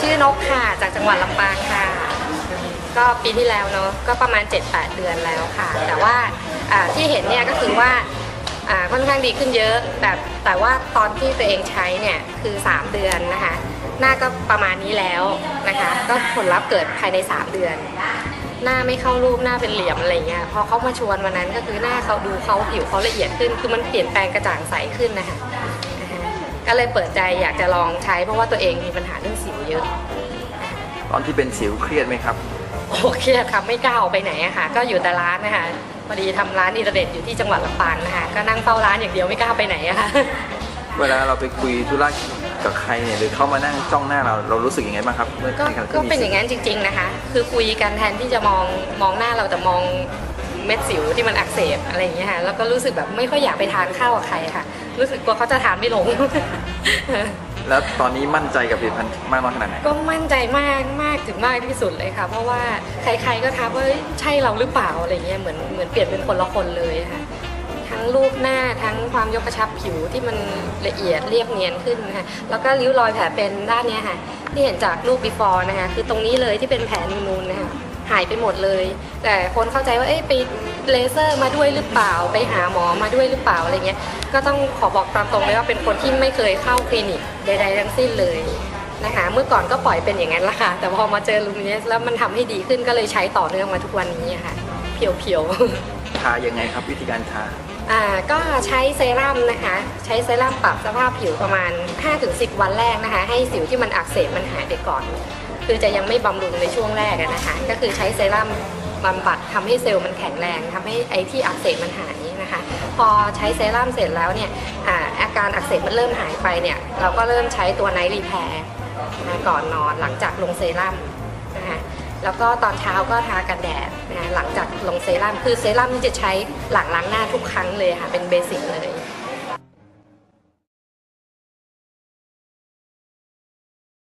ชื่อนกค่ะ จากจังหวัดลำปางค่ะ ก็ปีที่แล้วเนาะ ก็ประมาณ 7-8 เดือนแล้วค่ะ แต่ว่าที่เห็นเนี่ยก็คือว่าค่อนข้างดีขึ้นเยอะ แต่แต่ว่าตอนที่ตัวเองใช้เนี่ยคือ 3 เดือนนะคะ หน้าก็ประมาณนี้แล้วนะคะ ก็ผลลัพธ์เกิดภายใน 3 เดือน หน้าไม่เข้ารูปหน้าเป็นเหลี่ยมอะไรเงี้ย พอเขามาชวนวันนั้นก็คือหน้าเขาดูเขาผิวเขาละเอียดขึ้น คือมันเปลี่ยนแปลงกระจ่างใสขึ้นนะคะ ก็เลยเปิดใจอยากจะลองใช้ เพราะว่าตัวเองมีปัญหาเรื่องสิวเยอะ ตอนที่เป็นสิวเครียดไหมครับโอเครียดค่ะไม่กล้าออกไปไหนอะค่ะ ก็อยู่แต่ร้านนะคะพอดีทำร้านอินเทอร์เน็ตอยู่ที่จังหวัดลำปางนะคะก็นั่งเฝ้าร้านอย่างเดียวไม่กล้าไปไหนอะค่ะ เวลาเราไปคุยธุระกับใครเนี่ยหรือเขามานั่งจ้องหน้าเราเรารู้สึกยังไงบ้างครับเมื่อก็ในขณะที่ก็มีเป็นอสิวย่างนั้นจริง ๆนะคะ คือคุยกันแทนที่จะมองมองหน้าเราแต่มอง เม็ดสิวที่มันอักเสบอะไรอย่างเงี้ยค่ะแล้วก็รู้สึกแบบไม่ค่อยอยากไปทานข้าวกับใครค่ะ รู้สึกกลัวเขาจะทานไม่ลง แล้วตอนนี้มั่นใจกับผลิตภัณฑ์มากน้อยขนาดไหน ก็มั่นใจมากมากถึงมากที่สุดเลยค่ะ เพราะว่าใครๆก็ทักว่าเอ้ยใช่เราหรือเปล่าอะไรเงี้ยเหมือนเหมือนเปลี่ยนเป็นคนละคนเลยค่ะ ทั้งรูปหน้าทั้งความยกกระชับผิวที่มันละเอียดเรียบเนียนขึ้นนะคะแล้วก็ริ้วรอยแผลเป็นด้านเนี้ยค่ะ ที่เห็นจากรูป before นะคะคือตรงนี้เลยที่เป็นแผลนูนๆนะคะ หายไปหมดเลย แต่คนเข้าใจว่าเอ๊ะไปเลเซอร์มาด้วยหรือเปล่า ไปหาหมอมาด้วยหรือเปล่าอะไรเงี้ย ก็ต้องขอบอกตามตรงเลยว่าเป็นคนที่ไม่เคยเข้าคลินิกใดๆทั้งสิ้นเลยนะคะ เมื่อก่อนก็ปล่อยเป็นอย่างนั้นละค่ะ แต่พอมาเจอลูมิเนสแล้วมันทำให้ดีขึ้นก็เลยใช้ต่อเนื่องมาทุกวันนี้ค่ะ เพียวๆ ทายังไงครับวิธีการทาอ่าก็ใช้เซรั่มนะคะ ใช้เซรั่มปรับสภาพผิวประมาณ 5-10 วันแรกนะคะ ให้สิวที่มันอักเสบมันหายไปก่อน คือจะยังไม่บำรุงในช่วงแรกนะคะก็คือใช้เซรั่มบำบัดทำให้เซลล์มันแข็งแรงทำให้ไอที่อักเสบมันหายนะคะ พอใช้เซรั่มเสร็จแล้วเนี่ยอาอาการอักเสบมันเริ่มหายไปเนี่ยเราก็เริ่มใช้ตัวไนท์รีแพร์ก่อนนอนหลังจากลงเซรั่มนะคะแล้วก็ตอนเช้าก็ทากันแดดนะหลังจากลงเซรั่มคือเซรั่มนี่จะใช้หลังล้างหน้าทุกครั้งเลยค่ะเป็นเบสิกเลย